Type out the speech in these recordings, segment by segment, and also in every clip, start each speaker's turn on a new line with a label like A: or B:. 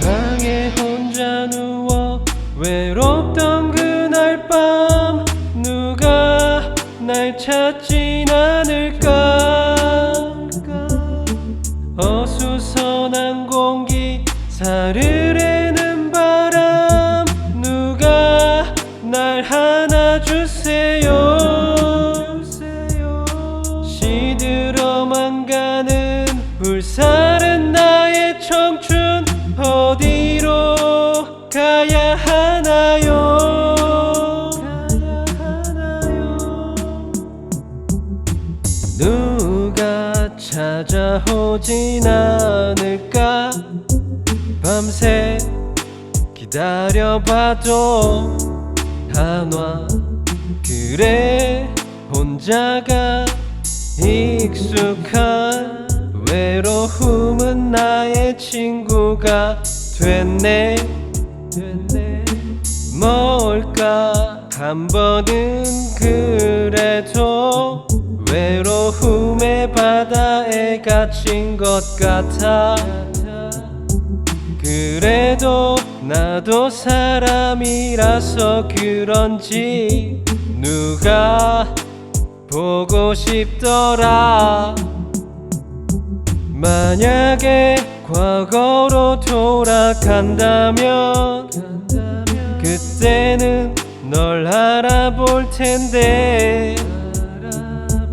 A: 방에 혼자 누워 외롭던 그날 밤 누가 날 찾진 않을까? 어수선한 공기 사르르 찾아오진 않을까? 밤새 기다려봐도 한화 그래? 혼자가 익숙한 외로움은 나의 친구가 됐네. 됐네. 뭘까? 한 번은 그래도 외로움의 바다에 갇힌 것 같아. 그래도 나도 사람이라서 그런지 누가 보고 싶더라. 만약에 과거로 돌아간다면 그때는 널 알아볼 텐데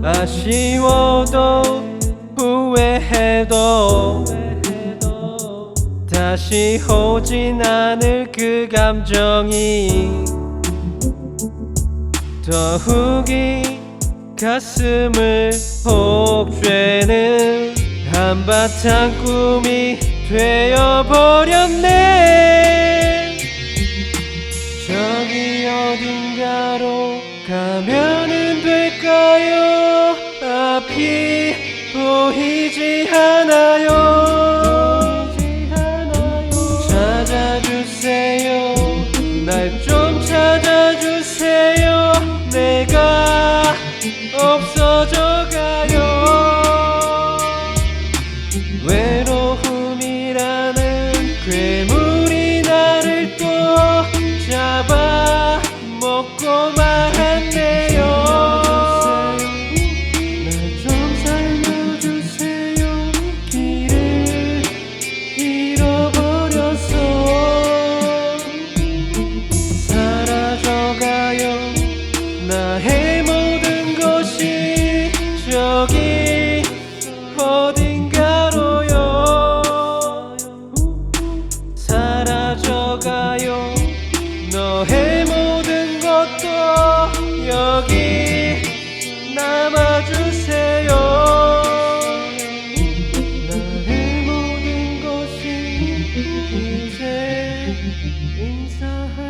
A: 아쉬워도 후회해도 다시 오진 않을 그 감정이 더욱이 가슴을 혹죄는 한바탕 꿈이 되어버렸네 어차피 보이지 않아요. 찾아주세요. 날 좀 찾아주세요. 내가 없어져 너의 모든 것도 여기 남아주세요. 나의 모든 것이 이제 인사하